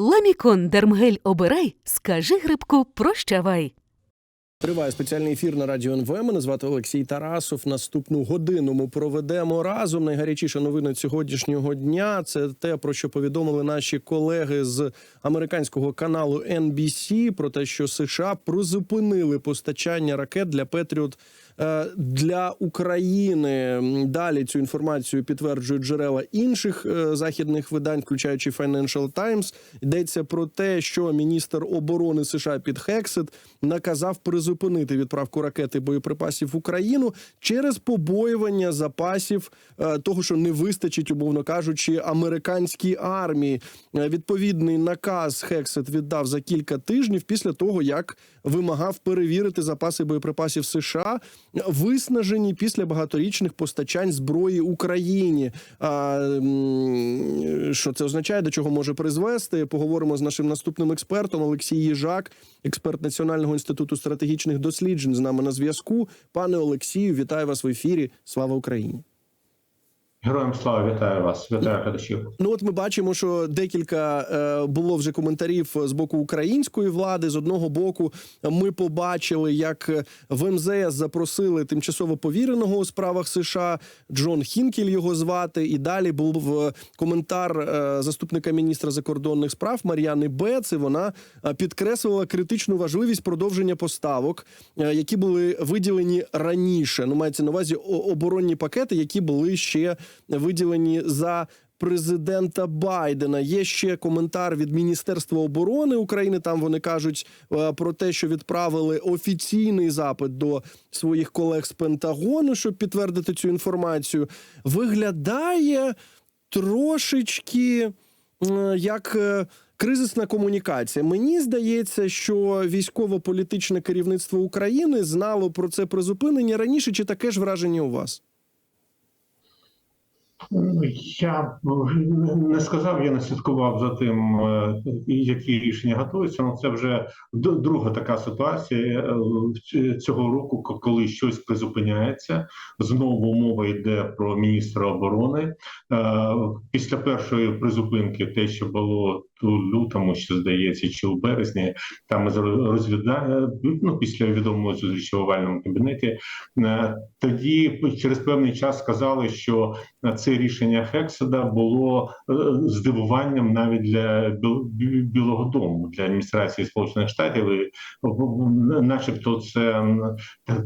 Ламікон Дермгель обирай, скажи грибку прощавай. Триває спеціальний ефір на радіо НВ. Мене звати Олексій Тарасов. Наступну годину ми проведемо разом. Найгарячіша новина сьогоднішнього дня це те, про що повідомили наші колеги з американського каналу NBC, про те, що США призупинили постачання ракет для Петріот для України. Далі цю інформацію підтверджують джерела інших е, західних видань, включаючи Financial Times. Йдеться про те, що міністр оборони США Під Хексет наказав призупинити відправку ракет і боєприпасів в Україну через побоювання запасів е, того, що не вистачить, умовно кажучи, американській армії. Е, Відповідний наказ Хексет віддав за кілька тижнів після того, як вимагав перевірити запаси боєприпасів США, виснажені після багаторічних постачань зброї Україні. А, що це означає, до чого може призвести? Поговоримо з нашим наступним експертом Олексій Їжак, експерт Національного інституту стратегічних досліджень. З нами на зв'язку. Пане Олексію, вітаю вас в ефірі. Слава Україні! Героям слава вітаю вас, вітаю глядачів. Ну от ми бачимо, що декілька е, було вже коментарів з боку української влади. З одного боку, ми побачили, як в МЗС запросили тимчасово повіреного у справах США Джон Хінкель його звати. І далі був е, коментар е, заступника міністра закордонних справ Мар'яни Бец. І вона е, підкреслила критичну важливість продовження поставок, е, які були виділені раніше. Ну мається на увазі оборонні пакети, які були ще виділені за президента Байдена. Є ще коментар від Міністерства оборони України. Там вони кажуть е, про те, що відправили офіційний запит до своїх колег з Пентагону, щоб підтвердити цю інформацію. Виглядає трошечки як. е, Кризисна комунікація. Мені здається, що військово-політичне керівництво України знало про це призупинення раніше, чи таке ж враження у вас? Ну, Я не сказав, я не слідкував за тим, е, які рішення готуються. але це вже друга така ситуація е, цього року, коли щось призупиняється. Знову мова йде про міністра оборони. Е, Після першої призупинки, те, що було лютому, що здається, чи у березні, там розвідає ну, після відомої зустрічі в овальному кабінеті. е, Тоді через певний час сказали, що це рішення Хекседа було е, здивуванням навіть для Білого Дому для адміністрації Сполучених Штатів, і, начебто, це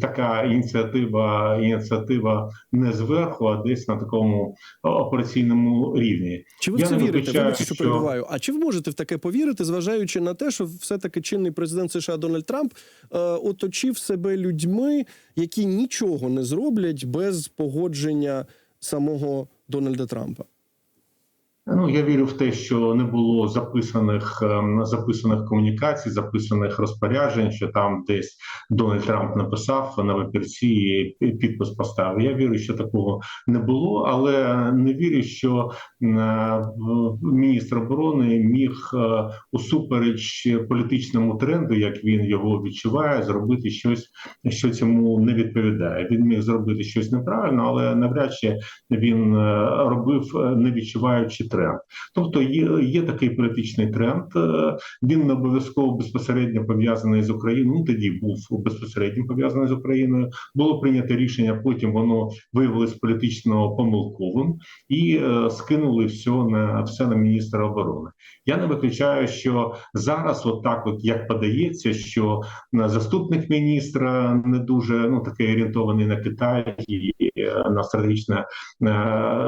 така ініціатива, ініціатива не зверху, а десь на такому операційному рівні. Чи ви Я це вірите? Вибачте, що що- перебуваю. А чи ви можете в таке повірити, зважаючи на те, що все-таки чинний президент США Дональд Трамп е, оточив себе людьми, які нічого не зроблять без погодження самого Дональда Трампа? Ну я вірю в те, що не було записаних ем, записаних комунікацій, записаних розпоряджень, що там десь Дональд Трамп написав на папірці і підпис поставив. Я вірю, що такого не було, але не вірю, що е, міністр оборони міг е, усупереч політичному тренду, як він його відчуває, зробити щось, що цьому не відповідає. Він міг зробити щось неправильно, але навряд чи він е, робив, е, не відчуваючи тренд. Тобто є, є такий політичний тренд. е, Він не обов'язково безпосередньо пов'язаний з Україною. Ну тоді був безпосередньо пов'язаний з Україною. Було прийнято рішення. Потім воно виявилось політично помилковим і е, скинули все на все на міністра оборони. Я не виключаю, що зараз, от так, от як подається, що на заступник міністра не дуже ну такий орієнтований на Китай і е, на стратегічну е,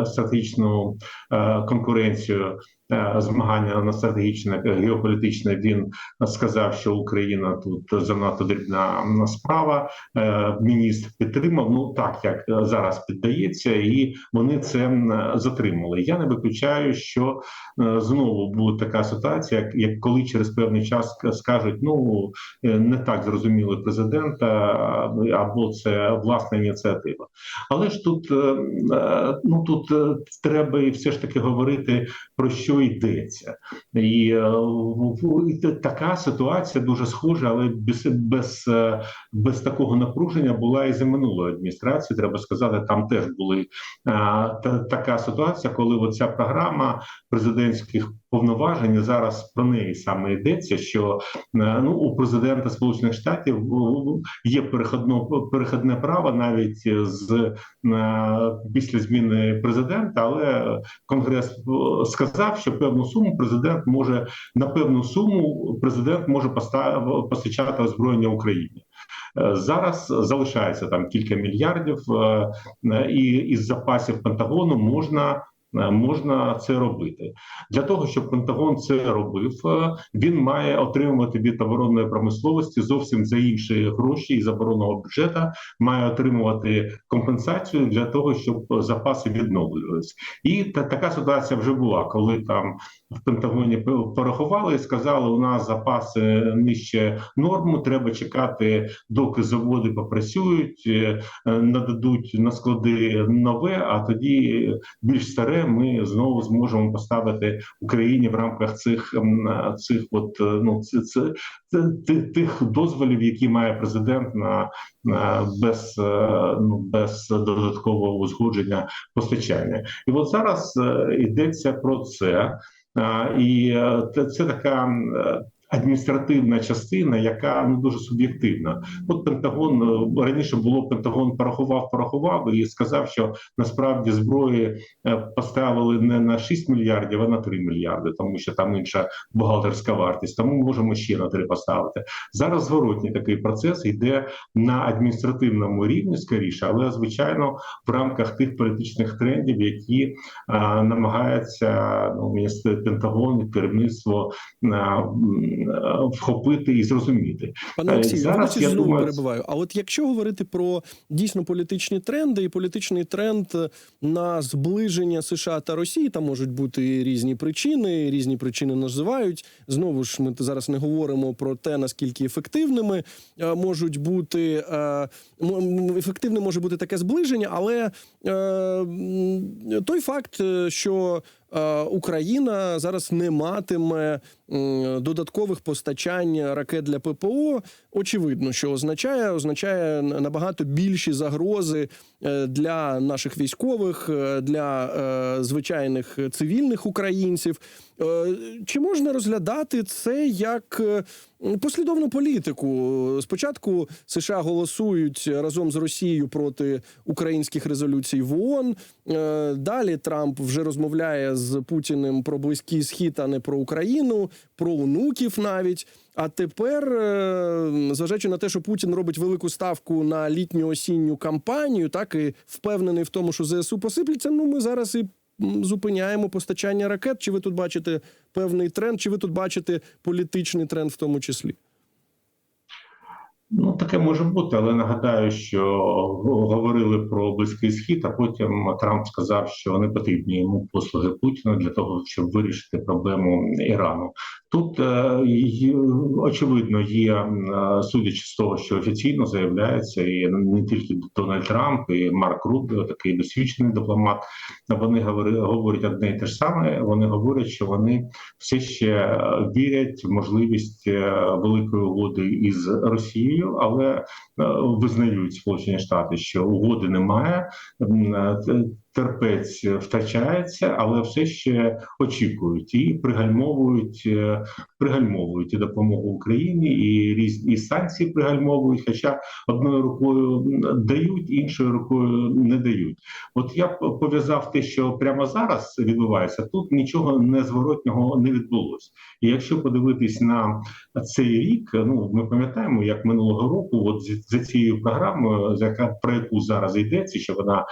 стратегічну е, конкуренцію. Е, Змагання на стратегічне геополітичне він сказав, що Україна тут занадто дрібна справа. Е, Міністр підтримав. Ну так як зараз піддається, і вони це затримали. Я не виключаю, що е, знову буде така ситуація, як, як коли через певний час скажуть: ну е, не так зрозуміли президента, або це власна ініціатива. Але ж тут е, е, ну тут е, треба і все ж таки говорити про що йдеться, і, е, така ситуація дуже схожа, але без без, е, без такого напруження була і за минулої адміністрації. Треба сказати, там теж були е, та, така ситуація, коли оця програма президентських повноважень. Зараз про неї саме йдеться. Що е, ну у президента Сполучених Штатів е, є переходно перехідне право навіть з е, після зміни президента, але Конгрес сказав, що певну суму президент може на певну суму президент може постав, постачати озброєння Україні. Зараз залишається там кілька мільярдів, і із запасів Пентагону можна. Е, Можна це робити для того, щоб Пентагон це робив. е, Він має отримувати від оборонної промисловості зовсім за інші гроші із оборонного бюджету, має отримувати компенсацію для того, щоб запаси відновлювалися. І та така ситуація вже була, коли там в Пентагоні порахували і сказали, у нас запаси нижче норму. Треба чекати, доки заводи попрацюють, е, нададуть на склади нове. А тоді більш старе ми знову зможемо поставити Україні в рамках цих цих от е, ну це, це, це ти- тих дозволів, які має президент на, на без е, ну без додаткового узгодження постачання. І от зараз е, йдеться про це. І е, це, така е, адміністративна частина, яка ну дуже суб'єктивна. От Пентагон е, раніше було Пентагон порахував, порахував і сказав, що насправді зброї е, поставили не на 6 мільярдів, а на 3 мільярди, тому що там інша бухгалтерська вартість. Тому можемо ще на 3 поставити. Зараз зворотній такий процес йде на адміністративному рівні скоріше, але звичайно в рамках тих політичних трендів, які а, намагається ну, міністр Пентагон і керівництво а, м, а, вхопити і зрозуміти. Пане Е, Олексію, зараз, я знову думаю, перебиваю. А от якщо говорити про дійсно політичні тренди і політичний тренд на зближення США та Росії, там можуть бути різні причини, різні причини називають. Знову ж ми зараз не говоримо про те, наскільки ефективними е, можуть бути е, ефективним може бути таке зближення, але е, той факт, е, що е, Україна зараз не матиме додаткових постачань ракет для ППО, очевидно, що означає, означає набагато більші загрози е, для наших військових, е, для е, звичайних цивільних українців. Чи можна розглядати це як послідовну політику? Спочатку США голосують разом з Росією проти українських резолюцій в ООН. Далі Трамп вже розмовляє з Путіним про близький схід, а не про Україну, про онуків навіть. А тепер, е, зважаючи на те, що Путін робить велику ставку на літню осінню кампанію, так і впевнений в тому, що ЗСУ посипляться. Ну ми зараз і зупиняємо постачання ракет. Чи ви тут бачите певний тренд, чи ви тут бачите політичний тренд в тому числі? Ну, таке може бути, але нагадаю, що говорили про близький схід, а потім Трамп сказав, що не потрібні йому послуги Путіна для того, щоб вирішити проблему Ірану. Тут е, очевидно є, е, судячи з того, що офіційно заявляється, і не тільки Дональд Трамп, і Марк Рубіо, такий досвідчений дипломат. Вони говорять одне і те ж саме. Вони говорять, що вони все ще е, вірять в можливість великої угоди із Росією, але е, визнають Сполучені Штати, що угоди немає. М, е, Терпець втрачається, але все ще очікують і пригальмовують, е, пригальмовують і допомогу Україні, і різні санкції пригальмовують. Хоча одною рукою дають, іншою рукою не дають. От я пов'язав те, що прямо зараз відбувається, тут нічого незворотнього не відбулося. І якщо подивитись на цей рік, ну ми пам'ятаємо, як минулого року, от за цією програмою, за яка про яку зараз йдеться, що вона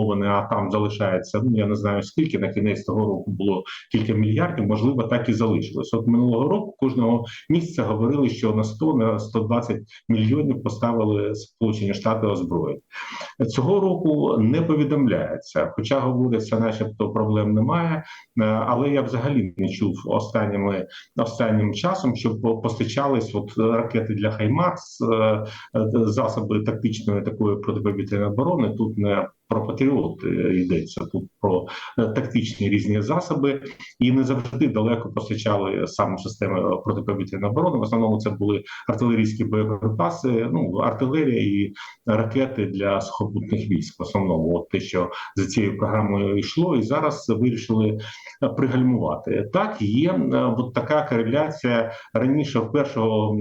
загальмована, а там залишається. Ну я не знаю скільки на кінець того року було кілька мільярдів. Можливо, так і залишилось. От минулого року кожного місяця говорили, що на 100, на 120 мільйонів поставили Сполучені Штати озброєнь. Цього року не повідомляється, хоча говориться, начебто проблем немає. Е, Але я взагалі не чув останніми останнім часом, щоб постачались от ракети для Хаймарс, е, е, засоби тактичної такої протиповітряної оборони. Тут не про патріот е, йдеться тут про е, тактичні різні засоби, і не завжди далеко постачали саме системи протиповітряної оборони. В основному це були артилерійські боєприпаси, ну артилерія і ракети для сухопутних військ. В основному, от те, що за цією програмою йшло, і зараз вирішили е, пригальмувати. Так є е, от така кореляція раніше першого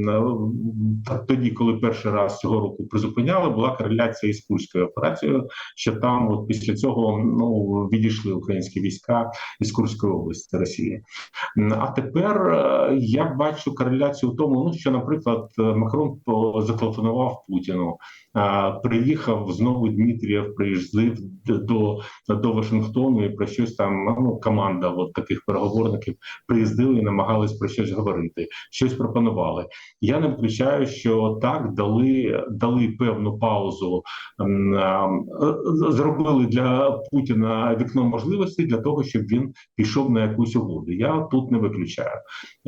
е, тоді, коли перший раз цього року призупиняли, була кореляція із Курською операцією. Що там, от після цього, ну відійшли українські війська із Курської області Росії. А тепер е, я бачу кореляцію в тому, ну що, наприклад, е, Макрон по- Путіну, е, приїхав знову Дмитрієв, приїздив до, до Вашингтону і про щось там. Ну команда от таких переговорників приїздили і намагались про щось говорити, щось пропонували. Я не виключаю, що так дали, дали певну паузу, зробили для Путіна вікно можливостей для того, щоб він пішов на якусь угоду. Я тут не виключаю.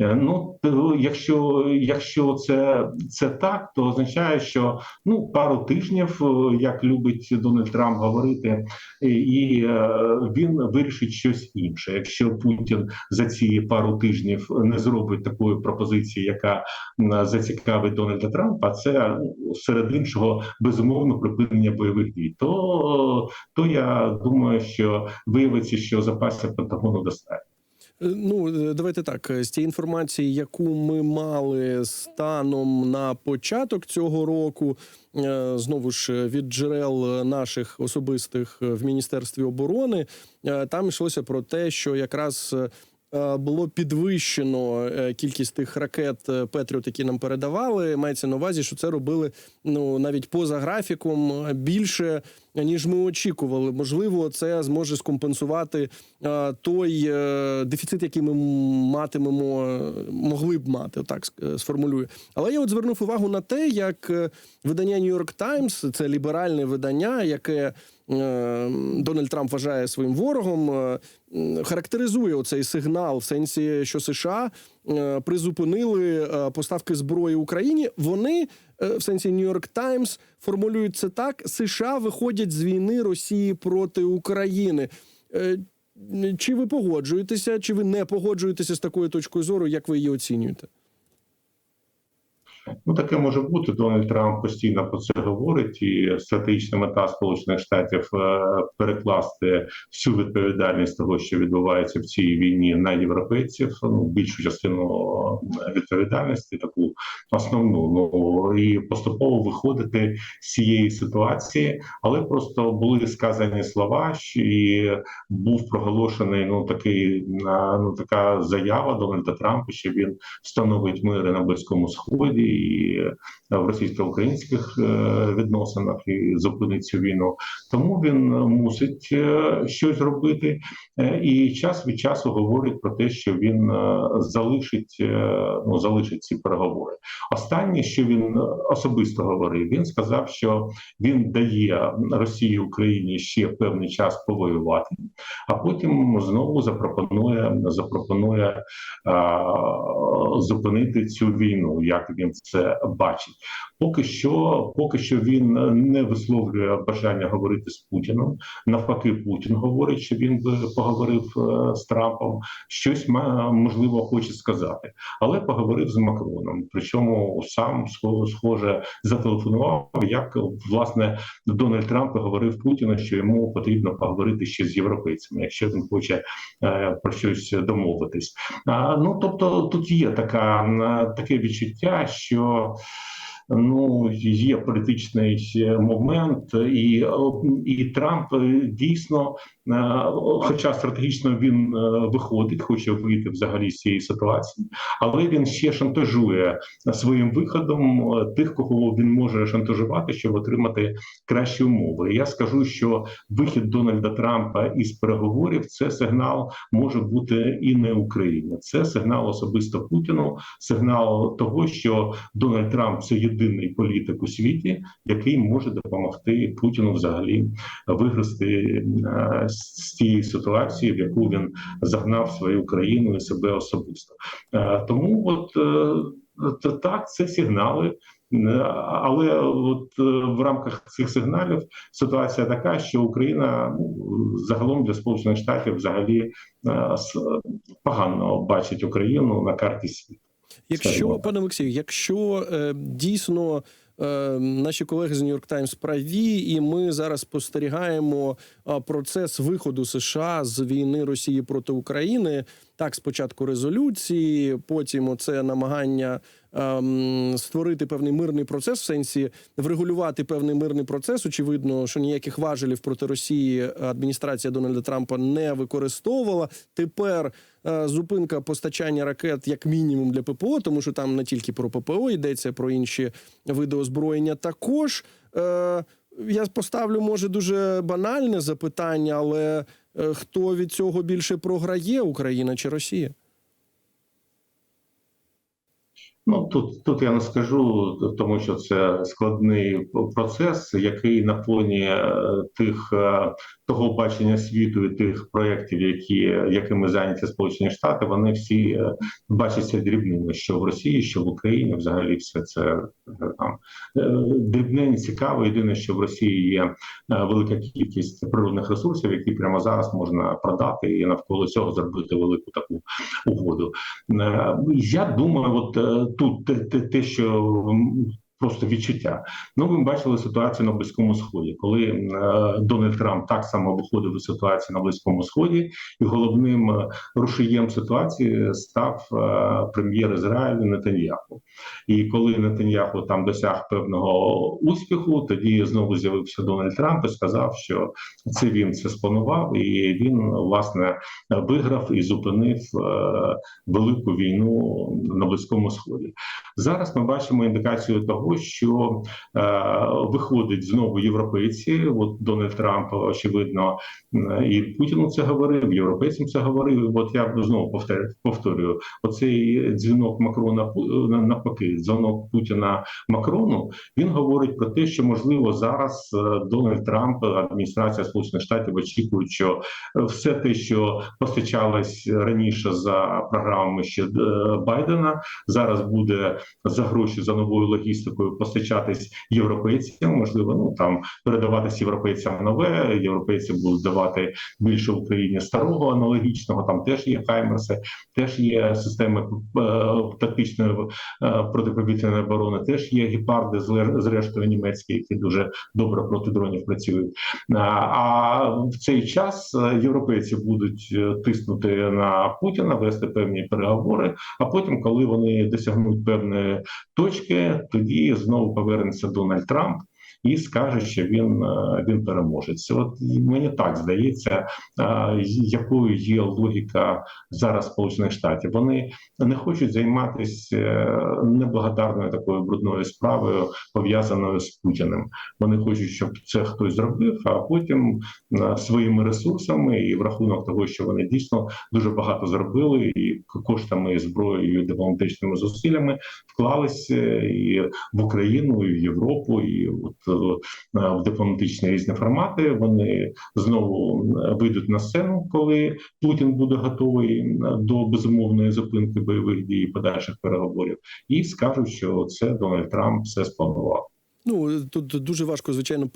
Е, Ну то якщо, якщо це, це так, то означає, що ну пару тижнів, е, як любить Дональд Трамп говорити, і- і е, він вирішить щось інше. Якщо Путін за ці пару тижнів не зробить такої пропозиції, яка зацікавить Дональда Трампа, це ну, серед іншого безумовно припинення бойових дій. То, то я думаю, що виявиться, що запасів Пентагону достатньо. Е, Ну, е, давайте так. е, З тієї інформації, яку ми мали станом на початок цього року, знову ж від джерел наших особистих в Міністерстві оборони, там йшлося про те, що якраз. Було підвищено кількість тих ракет Петріот, які нам передавали. Мається на увазі, що це робили ну навіть поза графіком більше ніж ми очікували. Можливо, це зможе скомпенсувати е, той е, дефіцит, який ми матимемо, могли б мати, отак ск- е, сформулюю. Але я от звернув увагу на те, як видання New York Times, це ліберальне видання, яке Дональд Трамп вважає своїм ворогом, характеризує оцей сигнал в сенсі, що США призупинили е, поставки зброї Україні. Вони е, в сенсі Нью-Йорк Таймс формулюють це так: США виходять з війни Росії проти України. Е, Чи ви погоджуєтеся, чи ви не погоджуєтеся з такою точкою зору, як ви її оцінюєте? Ну таке може бути. Дональд Трамп постійно про це говорить, і стратегічна мета Сполучених Штатів е, перекласти всю відповідальність того, що відбувається в цій війні, на європейців. Ну більшу частину е, відповідальності, таку основну. Ну і поступово виходити з цієї ситуації, але просто були сказані слова, і був проголошений ну такий е, ну така заява Дональда Трампа, що він встановить мир на близькому сході в російсько-українських е, відносинах і зупинить цю війну. Тому він мусить е, щось робити, Е, і час від часу говорить про те, що він залишить ну залишить ці переговори. Останнє, що він особисто говорив, він сказав, що він дає Росії Україні ще певний час повоювати, а потім знову запропонує запропонує зупинити цю війну, як він це бачить. Поки що, поки що він не висловлює бажання говорити з Путіном. Навпаки, Путін говорить, що він би поговорив е, з Трампом. Щось можливо хоче сказати, але поговорив з Макроном. Причому сам схоже зателефонував, як власне Дональд Трамп говорив Путіну, що йому потрібно поговорити ще з європейцями, якщо він хоче е, про щось домовитись. Ну тобто, тут є така таке відчуття, що. Ну, є політичний момент, і, і Трамп дійсно, хоча стратегічно він е, виходить, хоче вийти взагалі з цієї ситуації, але він ще шантажує своїм виходом е, тих, кого він може шантажувати, щоб отримати кращі умови. Я скажу, що вихід Дональда Трампа із переговорів це сигнал може бути і не Україні. Це сигнал особисто Путіну, сигнал того, що Дональд Трамп це єдиний політик у світі, який може допомогти Путіну взагалі виграти е, з цієї ситуації, в яку він загнав свою країну і себе особисто. Е, Тому от. е, так, це сигнали. Е, Але от в рамках цих сигналів ситуація така, що Україна ну, загалом для Сполучених Штатів взагалі погано бачить Україну на карті світу. Якщо пане Олексію, якщо е, дійсно наші колеги з Нью-Йорк Таймс праві, і ми зараз спостерігаємо е, процес виходу США з війни Росії проти України. Так, спочатку резолюції, потім оце намагання ем, створити певний мирний процес, в сенсі врегулювати певний мирний процес. Очевидно, що ніяких важелів проти Росії адміністрація Дональда Трампа не використовувала. Тепер е, зупинка постачання ракет як мінімум для ППО, тому що там не тільки про ППО йдеться про інші види озброєння. Також е, я поставлю може дуже банальне запитання, але е, хто від цього більше програє, Україна чи Росія? Ну тут тут я не скажу, тому що це складний процес, який на фоні е, тих е, того бачення світу і тих проєктів, які якими зайняті Сполучені Штати, вони всі е, бачаться дрібними, що в Росії, що в Україні, взагалі, все це е, там е, дрібне, не цікаво. Єдине, що в Росії є велика кількість природних ресурсів, які прямо зараз можна продати і навколо цього зробити велику таку угоду. Я думаю, от тут те, що просто відчуття. Ну, ми бачили ситуацію на Близькому Сході, коли е, Дональд Трамп так само виходив із ситуації на Близькому Сході, і головним е, рушієм ситуації став е, прем'єр Ізраїлю Нетаньяху. І коли Нетаньяху там досяг певного успіху, тоді знову з'явився Дональд Трамп і сказав, що це він це спланував, і він власне виграв і зупинив е, велику війну на Близькому Сході. Зараз ми бачимо індикацію того, що е, виходять знову європейці. От Дональд Трамп, очевидно, е, і Путіну це говорив, європейцям це говорив. От я знову повторю, повторюю: оцей дзвінок Макрона на- навпаки, дзвінок Путіна Макрону. Він говорить про те, що можливо зараз е, Дональд Трамп, адміністрація Сполучених Штатів очікують, що е, все те, що постачалось раніше за програмами ще е, Байдена, зараз буде за гроші за новою логістикою постачатись європейцям. Можливо, ну там передаватись європейцям нове. Європейці будуть давати більше Україні старого аналогічного. Там теж є хаймерси, теж є системи е, тактичної е, протиповітряної оборони, теж є гепарди зрештою німецькі, які дуже добре проти дронів працюють. А, А в цей час е, європейці будуть е, тиснути на Путіна, вести певні переговори. А потім, коли вони досягнуть певної точки, тоді знову повернеться Дональд Трамп. І скаже, що він е, він переможець. От мені так здається, е, якою є логіка зараз Сполучених Штатів. Вони не хочуть займатися е, неблагодарною такою брудною справою, пов'язаною з Путіним. Вони хочуть, щоб це хтось зробив, а потім своїми ресурсами і в рахунок того, що вони дійсно дуже багато зробили, і коштами, зброєю, і дипломатичними зусиллями вклалися і в Україну, і в Європу, і от в дипломатичні різні формати. Вони знову е, вийдуть на сцену, коли Путін буде готовий е, до безумовної зупинки бойових дій подальших переговорів, і скажуть, що це Дональд Трамп все спланував. Ну тут дуже важко, звичайно,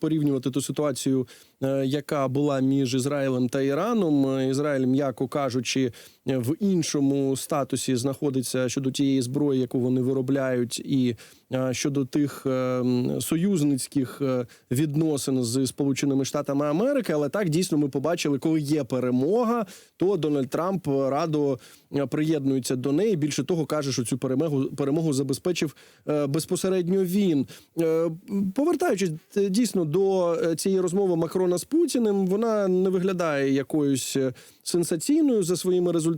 порівнювати ту ситуацію, е, яка була між Ізраїлем та Іраном. Е, Ізраїль, м'яко кажучи, е, в іншому статусі знаходиться щодо тієї зброї, яку вони виробляють, і е, щодо тих е, союзницьких е, відносин з Сполученими Штатами Америки. Але так дійсно ми побачили, коли є перемога, то Дональд Трамп радо е, приєднується до неї. Більше того, каже, що цю перемогу перемогу забезпечив е, безпосередньо він. Е, Повертаючись е, дійсно до е, цієї розмови Макрона з Путіним, вона не виглядає якоюсь е, сенсаційною за своїми результатами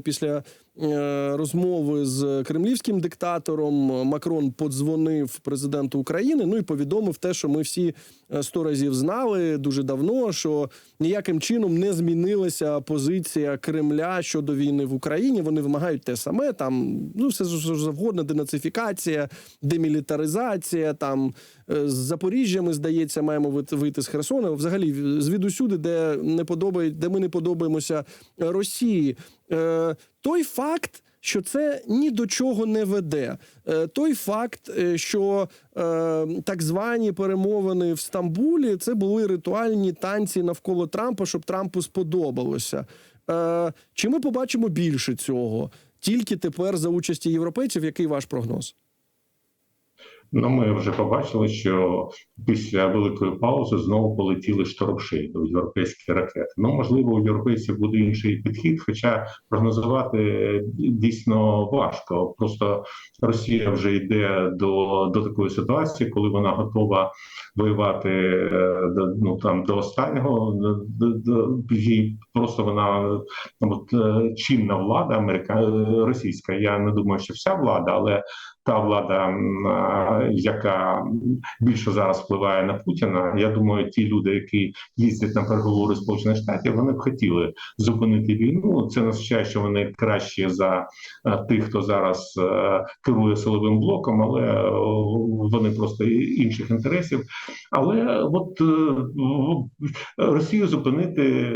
після. Е, Розмови з кремлівським диктатором Макрон подзвонив президенту України. Ну і повідомив те, що ми всі е, сто разів знали дуже давно, що ніяким чином не змінилася позиція Кремля щодо війни в Україні. Вони вимагають те саме. Там ну все завгодно, денацифікація, демілітаризація. Там е, з Запоріжжя ми здається, маємо вийти з Херсона. Взагалі звідусюди, де не подобає, де ми не подобаємося Росії. Е, той факт. що це ні до чого не веде. Е, Той факт, е, що так звані перемовини в Стамбулі це були ритуальні танці навколо Трампа, щоб Трампу сподобалося. Чи ми побачимо більше цього? Тільки тепер за участі європейців, який ваш прогноз? Ну, ми вже побачили, що після великої паузи знову полетіли штормшейди, європейські ракети. Ну можливо, у європейців буде інший підхід, хоча прогнозувати дійсно важко. Просто Росія вже йде до, до такої ситуації, коли вона готова воювати е, ну там до останнього. До, до, до їй просто вона от е, чинна влада, америка російська. Я не думаю, що вся влада, але та влада, яка більше зараз впливає на Путіна. Я думаю, ті люди, які їздять на переговори Сполучених Штатів, вони б хотіли зупинити війну. Це не означає, що вони кращі за е, тих, хто зараз е, керує силовим блоком, але е, вони просто інших інтересів. Але от Росію зупинити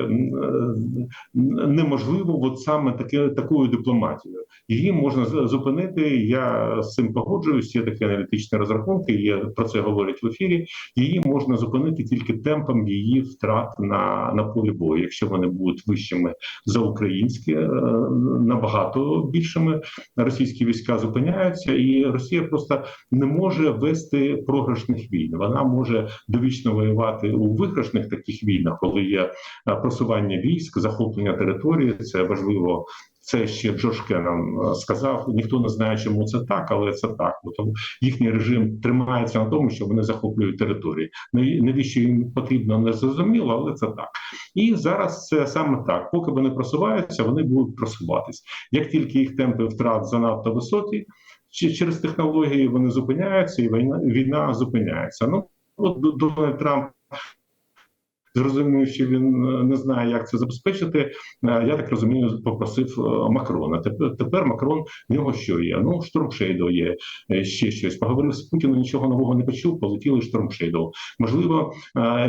неможливо, от саме таке такою дипломатією. Її можна зупинити. Я цим погоджуюсь. Є такі аналітичні розрахунки. Є про це говорять в ефірі. Її можна зупинити тільки темпом її втрат на, на полі бою. Якщо вони будуть вищими за українські, е, набагато більшими російські війська зупиняються, і Росія просто не може вести програшних війн. Вона може довічно воювати у виграшних таких війнах, коли є е, просування військ, захоплення території. Це важливо. Це ще Джордж Кеннон е, сказав. Ніхто не знає, чому це так, але це так. Бо тому їхній режим тримається на тому, що вони захоплюють території. Навіщо їм потрібно, не зрозуміло, але це так. І зараз це саме так. Поки вони просуваються, вони будуть просуватись. Як тільки їх темпи втрат занадто високі, через технології вони зупиняються, і війна війна зупиняється. Ну от Дональд Трамп. Зрозумів, що він е, не знає, як це забезпечити. Е, Я так розумію, попросив е, Макрона. Тепер, Макрон в нього що є? Ну, штормшейдо є ще щось. Поговорив з Путіном, нічого нового не почув. Полетіли штормшейдо. Можливо,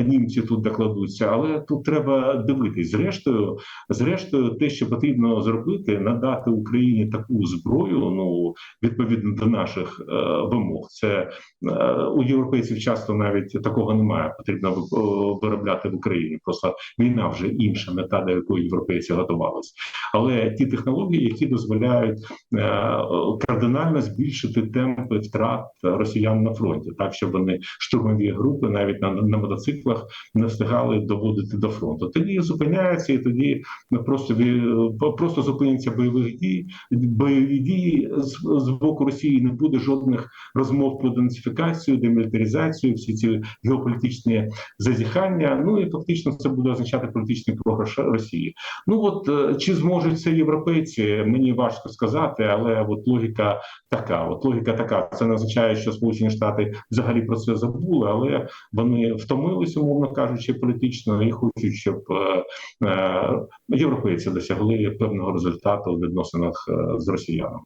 німці тут докладуться, але тут треба дивитись. Зрештою, зрештою, те, що потрібно зробити, надати Україні таку зброю, ну відповідно до наших вимог. Це у європейців часто навіть такого немає. Потрібно виробляти в Україні. Просто війна вже інша мета, до якої європейці готувалися. Але ті технології, які дозволяють е, кардинально збільшити темпи втрат росіян на фронті, так щоб вони штурмові групи навіть на, на мотоциклах не встигали доводити до фронту. Тоді зупиняється, і тоді ну, просто просто зупиняться бойових дій. Бойові дії з, боку Росії не буде жодних розмов про денацифікацію, демілітаризацію, всі ці геополітичні зазіхання. Ну і фактично це буде означати політичний програш Росії. Ну от е, чи зможуть це європейці? Мені важко сказати, але от логіка така. От логіка така. Це не означає, що Сполучені Штати взагалі про це забули, але вони втомились, умовно кажучи, політично і хочуть, щоб е, е, європейці досягли певного результату в відносинах з росіянами.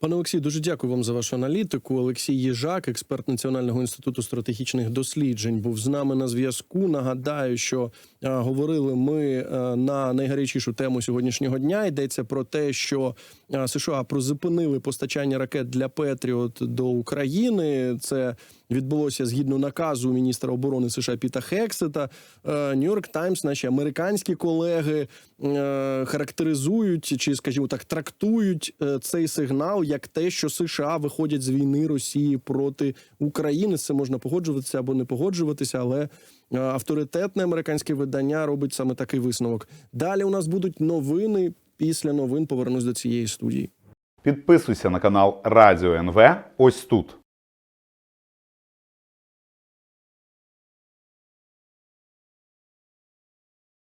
Пане Олексій, дуже дякую вам за вашу аналітику. Олексій Єжак, експерт Національного інституту стратегічних досліджень, був з нами на зв'язку. Нагадаю, що е, говорили ми е, на найгарячішу тему сьогоднішнього дня. Йдеться про те, що е, США призупинили постачання ракет для Петріот до України. Це відбулося згідно наказу міністра оборони США Піта Хексета. Нью-Йорк Таймс, наші американські колеги е, характеризують чи, скажімо так, трактують е, цей сигнал як те, що США виходять з війни Росії проти України. Цим можна погоджуватися або не погоджуватися, але е, авторитетне американське видання робить саме такий висновок. Далі у нас будуть новини. Після новин повернусь до цієї студії. Підписуйся на канал Радіо НВ ось тут.